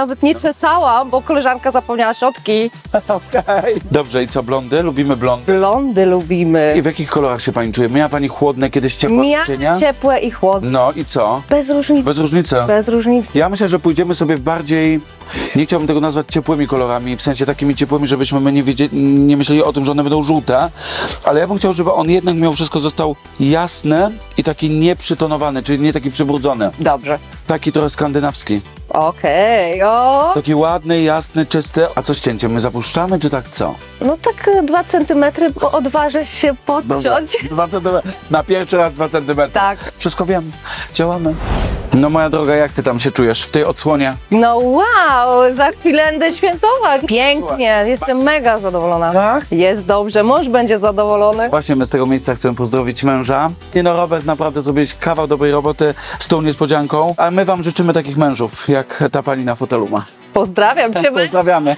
nawet nie czesałam, bo koleżanka zapomniała szczotki. Okej. Dobrze, i co, blondy? Lubimy blondy. Blondy lubimy. I w jakich kolorach się pani czuje? Miała pani chłodne, kiedyś ciepłe Miałam cienia? ciepłe i chłodne. No i co? Bez różnicy. Bez różnicy. Bez różnicy. Ja myślę, że pójdziemy sobie w bardziej, nie chciałbym tego nazwać ciepłymi kolorami, w sensie takimi ciepłymi, żebyśmy my nie, wiedzieli, nie myśleli o tym, że one będą żółte, ale ja bym chciał, żeby on jednak mimo wszystko został jasny i taki nieprzytonowany, czyli nie taki przybrudzony, Dobrze. taki trochę skandynawski. Okej, o. Taki ładny, jasny, czysty. A co z cięciem? My zapuszczamy, czy tak co? No tak e, dwa centymetry, bo odważę się podciąć. Dwa centymetry. Na pierwszy raz dwa centymetry. Tak. Wszystko wiem. Działamy. No moja droga, jak ty tam się czujesz w tej odsłonie? No wow, za chwilę będę świętować. Pięknie, jestem mega zadowolona. Tak? Jest dobrze, mąż będzie zadowolony. Właśnie my z tego miejsca chcemy pozdrowić męża. Nie no, Robert, naprawdę zrobiłeś kawał dobrej roboty z tą niespodzianką, a my wam życzymy takich mężów, jak ta pani na fotelu ma. Pozdrawiam cię. Pozdrawiamy.